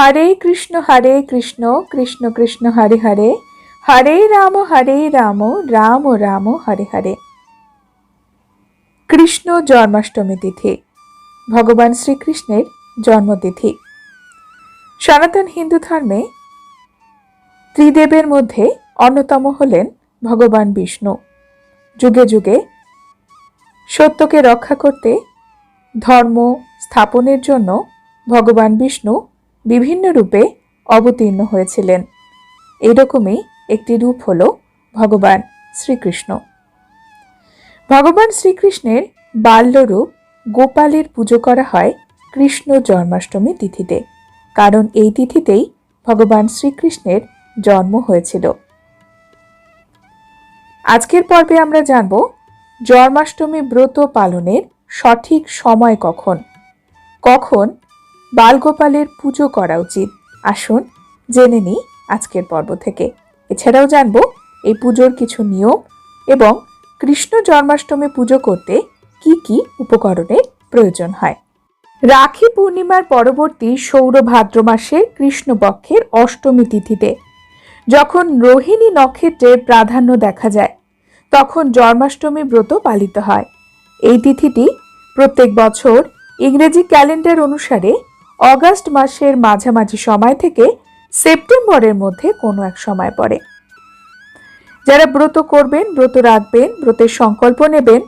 হরে কৃষ্ণ হরে কৃষ্ণ কৃষ্ণ কৃষ্ণ, হরে হরে। হরে রাম হরে রাম রাম রাম, হরে হরে। কৃষ্ণ জন্মাষ্টমী তিথি, ভগবান শ্রীকৃষ্ণের জন্মতিথি। সনাতন হিন্দু ধর্মে ত্রিদেবের মধ্যে অন্যতম হলেন ভগবান বিষ্ণু। যুগে যুগে সত্যকে রক্ষা করতে ধর্ম স্থাপনের জন্য ভগবান বিষ্ণু বিভিন্ন রূপে অবতীর্ণ হয়েছিলেন। এরকমই একটি রূপ হল ভগবান শ্রীকৃষ্ণ। ভগবান শ্রীকৃষ্ণের বাল্যরূপ গোপালের পুজো করা হয় কৃষ্ণ জন্মাষ্টমী তিথিতে। কারণ এই তিথিতেই ভগবান শ্রীকৃষ্ণের জন্ম হয়েছিল। আজকের পর্বে আমরা জানব জন্মাষ্টমী ব্রত পালনের সঠিক সময় কখন। কখন বালগোপালের পুজো করা উচিত। আসুন, জেনে নিই আজকের পর্ব থেকে। এছাড়াও জানব এই পুজোর কিছু নিয়ম এবং কৃষ্ণ জন্মাষ্টমী পুজো করতে কি কি উপকরণের প্রয়োজন হয়। রাখি পূর্ণিমার পরবর্তী সৌর ভাদ্র মাসের কৃষ্ণপক্ষের অষ্টমী তিথিতে যখন রোহিণী নক্ষত্রের প্রাধান্য দেখা যায়, তখন জন্মাষ্টমী ব্রত পালিত হয়। এই তিথিটি প্রত্যেক বছর ইংরেজি ক্যালেন্ডার অনুসারে অগাস্ট মাসের মাঝামাঝি সময় থেকে সেপ্টেম্বরের মধ্যে কোনো এক সময় পড়ে। যারা ব্রত করবেন, ব্রত রাখবেন, ব্রতের সংকল্প নেবেন,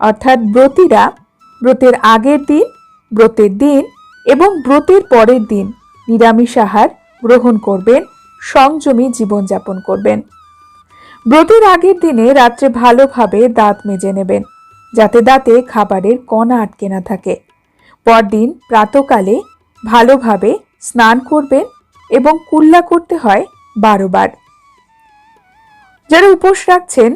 অর্থাৎ ব্রতীরা ব্রতের আগের দিন, ব্রতের দিন এবং ব্রতের পরের দিন নিরামিষ আহার গ্রহণ করবেন, সংযমী জীবনযাপন করবেন। ব্রতের আগের দিনে রাত্রে ভালোভাবে দাঁত মেজে নেবেন, যাতে দাঁতে খাবারের কণা আটকে না থাকে। পরদিন প্রাতকালে ভালোভাবে স্নান করবেন এবং কুল্লা করতে হয় বারো বার যারা উপোস রাখছেন,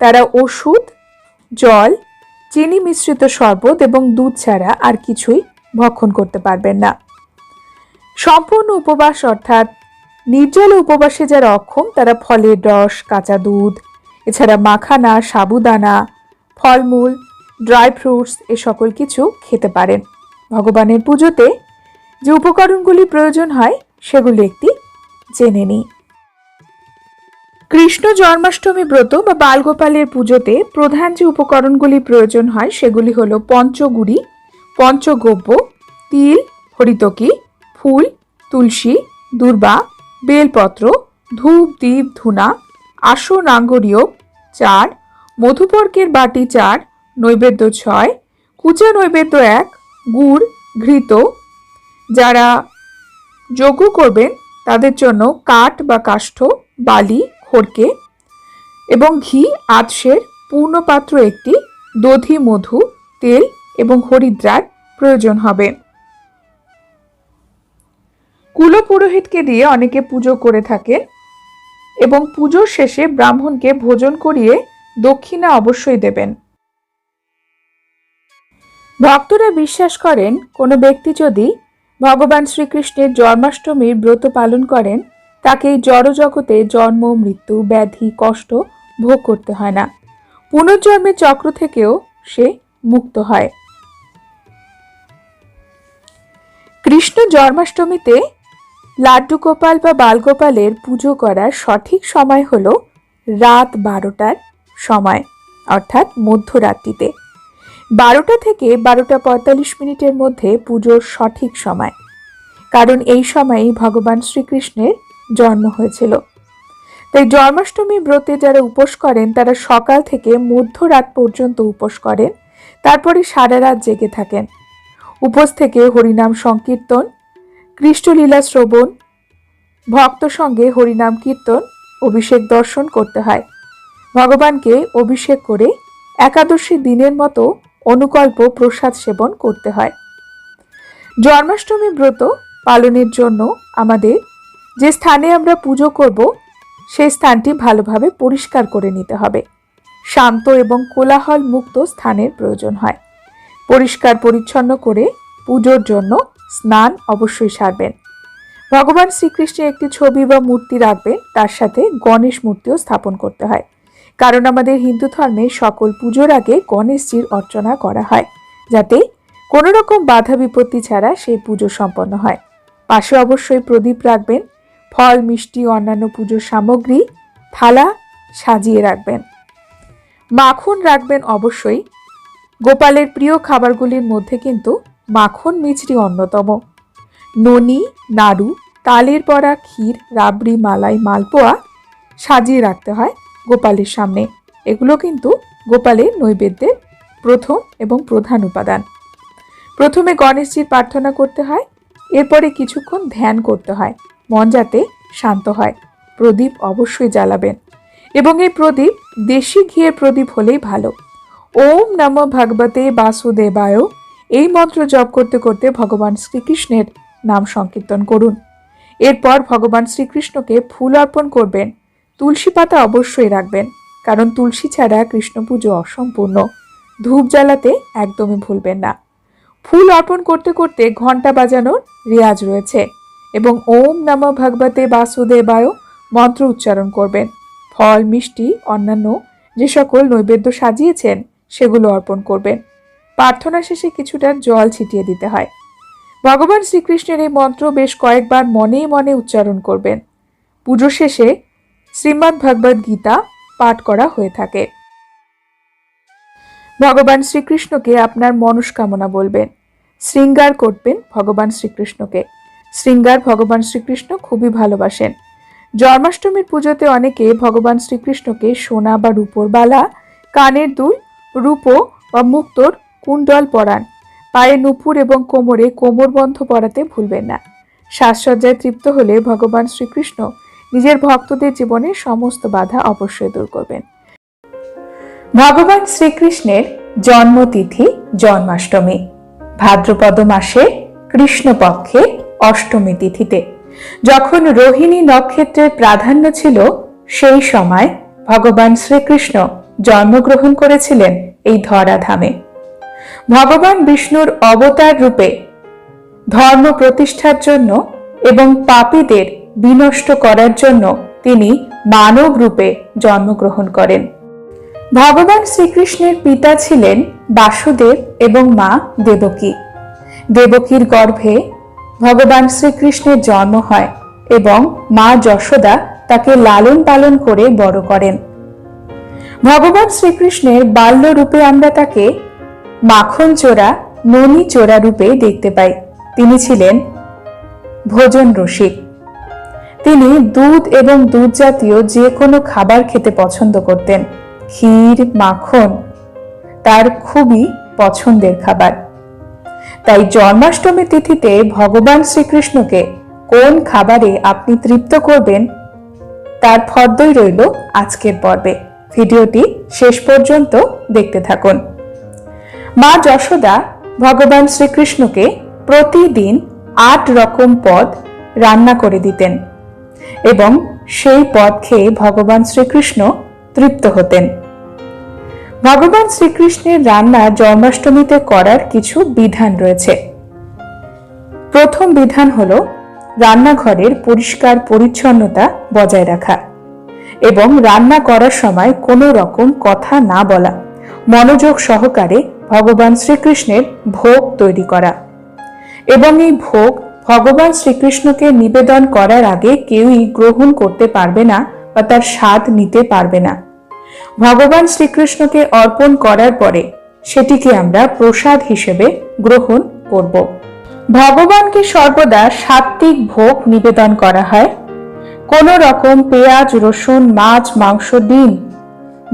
তারা ওষুধ, জল, চিনি মিশ্রিত শরবত এবং দুধ ছাড়া আর কিছুই ভক্ষণ করতে পারবেন না। সম্পূর্ণ উপবাস অর্থাৎ নির্জল উপবাসে যারা অক্ষম, তারা ফলের রস, কাঁচা দুধ, এছাড়া মাখানা, সাবুদানা, ফলমূল, ড্রাই ফ্রুটস, এ সকল কিছু খেতে পারেন। ভগবানের পুজোতে যে উপকরণগুলি প্রয়োজন হয়, সেগুলি একটি জেনে নিই। কৃষ্ণ জন্মাষ্টমী ব্রত বা বালগোপালের পুজোতে প্রধান যে উপকরণগুলি প্রয়োজন হয়, সেগুলি হলো পঞ্চগুড়ি, পঞ্চগব্য, তিল, হরিতকি, ফুল, তুলসী, দুর্বা, বেলপত্র, ধূপ দ্বীপ ধুনা আসন নাঙ্গরীয় চার মধুপর্কের বাটি চার, নৈবেদ্য ছয়, কুচা নৈবেদ্য এক, গুড়, ঘৃত যারা যজ্ঞ করবেন, তাদের জন্য কাঠ বা কাষ্ঠ, বালি, খড়কে এবং ঘি, আতসের পূর্ণপাত্র একটি, দধি, মধু, তেল এবং হরিদ্রার প্রয়োজন হবে। কুলো পুরোহিতকে দিয়ে অনেকে পুজো করে থাকে এবং পুজোর শেষে ব্রাহ্মণকে ভোজন করিয়ে দক্ষিণা অবশ্যই দেবেন। ভক্তরা বিশ্বাস করেন, কোনো ব্যক্তি যদি ভগবান শ্রীকৃষ্ণের জন্মাষ্টমীর ব্রত পালন করেন, তাকে জড়জগতে জন্ম, মৃত্যু, ব্যাধি, কষ্ট ভোগ করতে হয় না। পুনর্জন্মের চক্র থেকেও সে মুক্ত হয়। কৃষ্ণ জন্মাষ্টমীতে লাড্ডু গোপাল বা বালগোপালের পুজো করার সঠিক সময় হল রাত বারোটার সময়, অর্থাৎ মধ্যরাত্রিতে। বারোটা থেকে বারোটা পঁয়তাল্লিশ মিনিটের মধ্যে পুজোর সঠিক সময়। কারণ এই সময়েই ভগবান শ্রীকৃষ্ণের জন্ম হয়েছিল। তাই জন্মাষ্টমী ব্রতে যারা উপোস করেন, তারা সকাল থেকে মধ্যরাত পর্যন্ত উপোস করেন। তারপরে সারা রাত জেগে থাকেন। উপোস থেকে হরিনাম সংকীর্তন কৃষ্ণলীলা শ্রবণ, ভক্ত সঙ্গে হরিনাম কীর্তন, অভিষেক দর্শন করতে হয়। ভগবানকে অভিষেক করে একাদশী দিনের মতো অনুকল্প প্রসাদ সেবন করতে হয়। জন্মাষ্টমী ব্রত পালনের জন্য আমাদের যে স্থানে আমরা পুজো করব, সেই স্থানটি ভালোভাবে পরিষ্কার করে নিতে হবে। শান্ত এবং কোলাহল মুক্ত স্থানের প্রয়োজন হয়। পরিষ্কার পরিচ্ছন্ন করে পুজোর জন্য স্নান অবশ্যই সারবেন। ভগবান শ্রীকৃষ্ণের একটি ছবি বা মূর্তি রাখবেন, তার সাথে গণেশ মূর্তিও স্থাপন করতে হয়। কারণ আমাদের হিন্দু ধর্মে সকল পুজোর আগে গণেশজির অর্চনা করা হয়, যাতে কোনো রকম বাধা বিপত্তি ছাড়া সেই পুজো সম্পন্ন হয়। পাশে অবশ্যই প্রদীপ রাখবেন, ফল, মিষ্টি, অন্যান্য পুজোর সামগ্রী, থালা সাজিয়ে রাখবেন। মাখন রাখবেন অবশ্যই। গোপালের প্রিয় খাবারগুলির মধ্যে কিন্তু মাখন মিছরি অন্যতম। ননি, নাড়ু, তালের পরা ক্ষীর, রাবড়ি, মালাই, মালপোয়া সাজিয়ে রাখতে হয়। গোপালের সামনে। এগুলো কিন্তু গোপালের নৈবেদ্যের প্রথম এবং প্রধান উপাদান। প্রথমে গণেশজির প্রার্থনা করতে হয়, এরপরে কিছুক্ষণ ধ্যান করতে হয়, মন যাতে শান্ত হয়। প্রদীপ অবশ্যই জ্বালাবেন। এবং এই প্রদীপ দেশি ঘিয়ের প্রদীপ হলেই ভালো। ওম নম ভগবতে বাসুদেবায়। এই মন্ত্র জপ করতে করতে ভগবান শ্রীকৃষ্ণের নাম সংকীর্তন করুন। এরপর ভগবান শ্রীকৃষ্ণকে ফুল অর্পণ করবেন। তুলসী পাতা অবশ্যই রাখবেন, কারণ তুলসী ছাড়া কৃষ্ণ পুজো অসম্পূর্ণ। ধূপ জ্বালাতে একদমই ভুলবেন না। ফুল অর্পণ করতে করতে ঘণ্টা বাজানোর রেয়াজ রয়েছে এবং ওম নম ভগবতে বাসুদেবায় মন্ত্র উচ্চারণ করবেন। ফল, মিষ্টি, অন্যান্য যে সকল নৈবেদ্য সাজিয়েছেন, সেগুলো অর্পণ করবেন। প্রার্থনা শেষে কিছুটা জল ছিটিয়ে দিতে হয়। ভগবান শ্রীকৃষ্ণের এই মন্ত্র বেশ কয়েকবার মনে মনে উচ্চারণ করবেন। পুজো শেষে শ্রীমদ্ ভগবদ গীতা পাঠ করা হয়ে থাকে। ভগবান শ্রীকৃষ্ণকে আপনার মনস্কামনা বলবেন। শৃঙ্গার করবেন ভগবান শ্রীকৃষ্ণকে। শৃঙ্গার ভগবান শ্রীকৃষ্ণ খুবই ভালোবাসেন। জন্মাষ্টমীর পুজোতে অনেকে ভগবান শ্রীকৃষ্ণকে সোনা বা রূপোর বালা, কানের দুল, রূপো বা মুক্তোর কুণ্ডল পরান। পায়ে নুপুর এবং কোমরে কোমরবন্ধ পরাতে ভুলবেন না। সাজসজ্জায় তৃপ্ত হলে ভগবান শ্রীকৃষ্ণ নিজের ভক্তদের জীবনে সমস্ত বাধা অবশ্যই দূর করবেন। ভগবান শ্রীকৃষ্ণের জন্মতিথি জন্মাষ্টমী। ভাদ্রপদ মাসে কৃষ্ণপক্ষে অষ্টমী তিথিতে। যখন রোহিণী নক্ষত্রের প্রাধান্য ছিল, সেই সময় ভগবান শ্রীকৃষ্ণ জন্মগ্রহণ করেছিলেন এই ধরাধামে। ভগবান বিষ্ণুর অবতার রূপে ধর্ম প্রতিষ্ঠার জন্য এবং পাপীদের বিনষ্ট করার জন্য তিনি মানব রূপে জন্মগ্রহণ করেন। ভগবান শ্রীকৃষ্ণের পিতা ছিলেন বাসুদেব এবং মা দেবকী। দেবকীর গর্ভে ভগবান শ্রীকৃষ্ণের জন্ম হয় এবং মা যশোদা তাকে লালন পালন করে বড় করেন। ভগবান শ্রীকৃষ্ণের বাল্য রূপে আমরা তাকে মাখন চোরা ননি চোরা রূপে দেখতে পাই। তিনি ছিলেন ভোজন রসিক। তিনি দুধ এবং দুধ জাতীয় যে কোনো খাবার খেতে পছন্দ করতেন। ক্ষীর, মাখন তার খুবই পছন্দের খাবার। তাই জন্মাষ্টমী তিথিতে ভগবান শ্রীকৃষ্ণকে কোন খাবারে আপনি তৃপ্ত করবেন, তার ফর্দই রইল আজকের পর্বে। ভিডিওটি শেষ পর্যন্ত দেখতে থাকুন। মা যশোদা ভগবান শ্রীকৃষ্ণকে প্রতিদিন আট রকম পদ রান্না করে দিতেন। এবং সেই পদ খেয়ে ভগবান শ্রীকৃষ্ণ তৃপ্ত হতেন। ভগবান শ্রীকৃষ্ণের রান্না জন্মাষ্টমীতে করার কিছু বিধান রয়েছে। প্রথম বিধান হল রান্নাঘরের পরিষ্কার পরিচ্ছন্নতা বজায় রাখা এবং রান্না করার সময় কোনো রকম কথা না বলা, মনোযোগ সহকারে ভগবান শ্রীকৃষ্ণের ভোগ তৈরি করা। এবং এই ভোগ ভগবান শ্রীকৃষ্ণকে নিবেদন করার আগে কেউই গ্রহণ করতে পারবে না বা তার স্বাদ নিতে পারবে না। ভগবান শ্রীকৃষ্ণকে অর্পণ করার পরে সেটিকে আমরা প্রসাদ হিসেবে গ্রহণ করব। ভগবানকে সর্বদা সাত্বিক ভোগ নিবেদন করা হয়। কোন রকম পেঁয়াজ, রসুন, মাছ, মাংস, ডিম,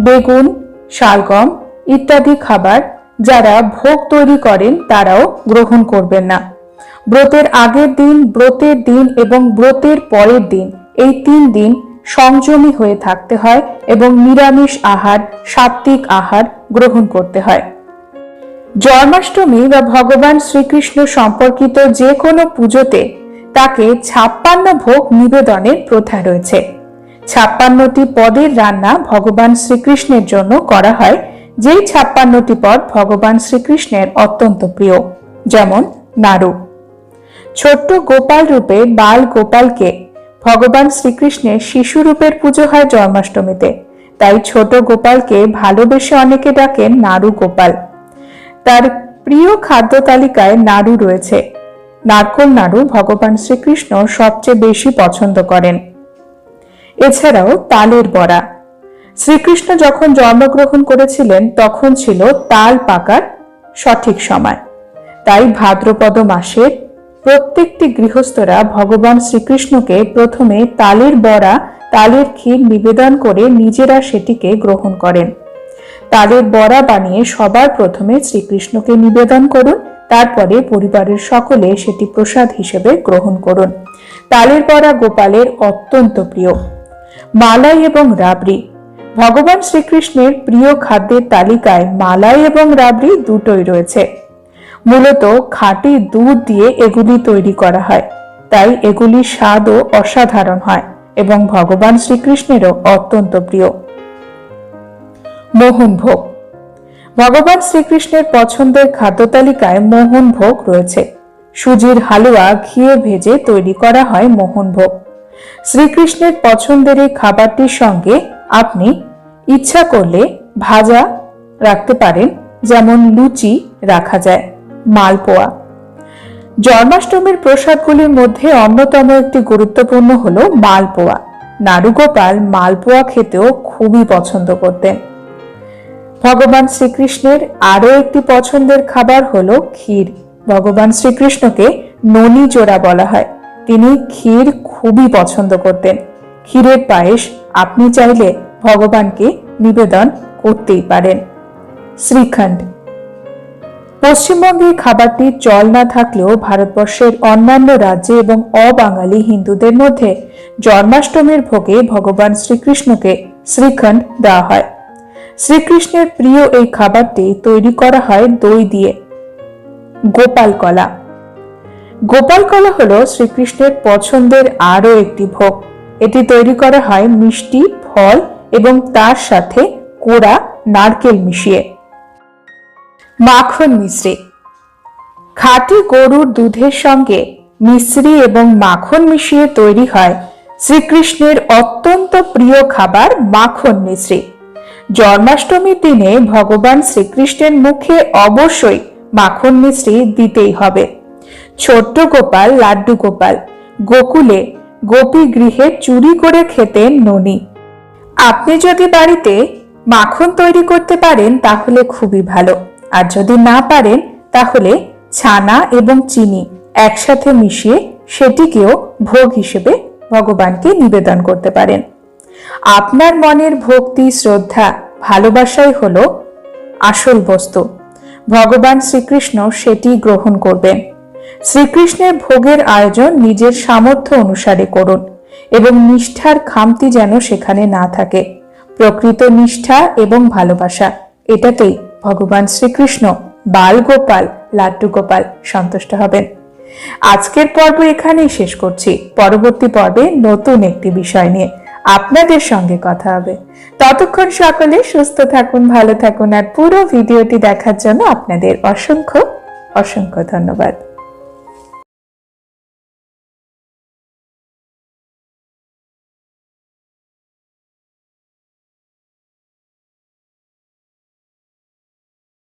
বেগুন, শালগম ইত্যাদি খাবার যারা ভোগ তৈরি করেন তারাও গ্রহণ করবেন না। ব্রতের আগের দিন, ব্রতের দিন এবং ব্রতের পরের দিন। এই তিন দিন সংযমী হয়ে থাকতে হয় এবং নিরামিষ আহার সাত্বিক আহার গ্রহণ করতে হয়। জন্মাষ্টমী বা ভগবান শ্রীকৃষ্ণ সম্পর্কিত যে কোনো পুজোতে তাকে ছাপ্পান্ন ভোগ নিবেদনের প্রথা রয়েছে। ছাপ্পান্নটি পদের রান্না ভগবান শ্রীকৃষ্ণের জন্য করা হয়, যেই ছাপ্পান্নটি পদ ভগবান শ্রীকৃষ্ণের অত্যন্ত প্রিয়, যেমন নাড়ু। ছোট্ট গোপাল রূপে বাল গোপালকে ভগবান শ্রীকৃষ্ণের শিশু রূপের পুজো হয় জন্মাষ্টমীতে। তাই ছোট গোপালকে ভালোবেসে অনেকে ডাকেন নাড়ু গোপাল। তার প্রিয় খাদ্য তালিকায় নাড়ু রয়েছে। নারকোল নাড়ু ভগবান শ্রীকৃষ্ণ সবচেয়ে বেশি পছন্দ করেন। এছাড়াও তালের বড়া। শ্রীকৃষ্ণ যখন জন্মগ্রহণ করেছিলেন, তখন ছিল তাল পাকার সঠিক সময়। তাই ভাদ্রপদ মাসের প্রত্যেকটি গৃহস্থরা ভগবান শ্রীকৃষ্ণকে প্রথমে তালের বড়া, তালের ক্ষীর নিবেদন করে নিজেরা সেটিকে গ্রহণ করেন। তালের বড়া বানিয়ে সবার প্রথমে শ্রীকৃষ্ণকে নিবেদন করুন, তারপরে পরিবারের সকলে সেটি প্রসাদ হিসেবে গ্রহণ করুন। তালের বড়া গোপালের অত্যন্ত প্রিয়। মালাই এবং রাবড়ি। ভগবান শ্রীকৃষ্ণের প্রিয় খাদ্যের তালিকায় মালাই এবং রাবড়ি দুটোই রয়েছে। মূলত খাঁটি দুধ দিয়ে এগুলি তৈরি করা হয়। তাই এগুলির স্বাদও অসাধারণ হয় এবং ভগবান শ্রীকৃষ্ণেরও অত্যন্ত প্রিয়। মোহন ভোগ। ভগবান শ্রীকৃষ্ণের পছন্দের খাদ্য তালিকায় মোহন ভোগ রয়েছে। সুজির হালুয়া ঘিয়ে ভেজে তৈরি করা হয় মোহন ভোগ। শ্রীকৃষ্ণের পছন্দের এই খাবারটির সঙ্গে আপনি ইচ্ছা করলে ভাজা রাখতে পারেন, যেমন লুচি রাখা যায়। মালপোয়া। জন্মাষ্টমীর প্রসাদগুলির মধ্যে অন্যতম একটি গুরুত্বপূর্ণ হল মালপোয়া। নাড়ুগোপাল মালপোয়া খেতেও খুবই পছন্দ করতেন। ভগবান শ্রীকৃষ্ণের আরও একটি পছন্দের খাবার হলো ক্ষীর। ভগবান শ্রীকৃষ্ণকে ননি জোড়া বলা হয়। তিনি ক্ষীর খুবই পছন্দ করতেন। ক্ষীরের পায়েস আপনি চাইলে ভগবানকে নিবেদন করতেই পারেন। শ্রীখণ্ড। পশ্চিমবঙ্গে খাবারটির চল না থাকলেও ভারতবর্ষের অন্যান্য রাজ্যে এবং অবাঙালি হিন্দুদের মধ্যে জন্মাষ্টমীর ভোগে ভগবান শ্রীকৃষ্ণকে শ্রীখণ্ড দেওয়া হয়। শ্রীকৃষ্ণের প্রিয় এই খাবারটি তৈরি করা হয় দই দিয়ে। গোপাল কলা। গোপাল কলা হল শ্রীকৃষ্ণের পছন্দের আরও একটি ভোগ। এটি তৈরি করা হয় মিষ্টি, ফল এবং তার সাথে কোড়া, নারকেল মিশিয়ে। মাখন মিশ্রি। খাঁটি গরুর দুধের সঙ্গে মিশ্রি এবং মাখন মিশিয়ে তৈরি হয় শ্রীকৃষ্ণের অত্যন্ত প্রিয় খাবার মাখন মিশ্রি। জন্মাষ্টমীর দিনে ভগবান শ্রীকৃষ্ণের মুখে অবশ্যই মাখন মিশ্রি দিতেই হবে। ছোট্ট গোপাল, লাড্ডু গোপাল, গোকুলে গোপী গৃহে চুরি করে খেতেন ননি। আপনি যদি বাড়িতে মাখন তৈরি করতে পারেন তাহলে খুবই ভালো। আর যদি না পারেন তাহলে ছানা এবং চিনি একসাথে মিশিয়ে সেটিকেও ভোগ হিসেবে ভগবানকে নিবেদন করতে পারেন। আপনার মনের ভক্তি, শ্রদ্ধা, ভালোবাসাই হল আসল বস্তু। ভগবান শ্রীকৃষ্ণ সেটি গ্রহণ করবেন। শ্রীকৃষ্ণের ভোগের আয়োজন নিজের সামর্থ্য অনুসারে করুন এবং নিষ্ঠার খামতি যেন সেখানে না থাকে। প্রকৃত নিষ্ঠা এবং ভালোবাসা এটাতেই ভগবান শ্রীকৃষ্ণ বাল গোপাল লাড্ডু গোপাল সন্তুষ্ট হবেন। আজকের পর্ব এখানেই শেষ করছি। পরবর্তী পর্বে নতুন একটি বিষয় নিয়ে আপনাদের সঙ্গে কথা হবে। ততক্ষণ সকলে সুস্থ থাকুন, ভালো থাকুন, আর পুরো ভিডিওটি দেখার জন্য আপনাদের অসংখ্য অসংখ্য ধন্যবাদ।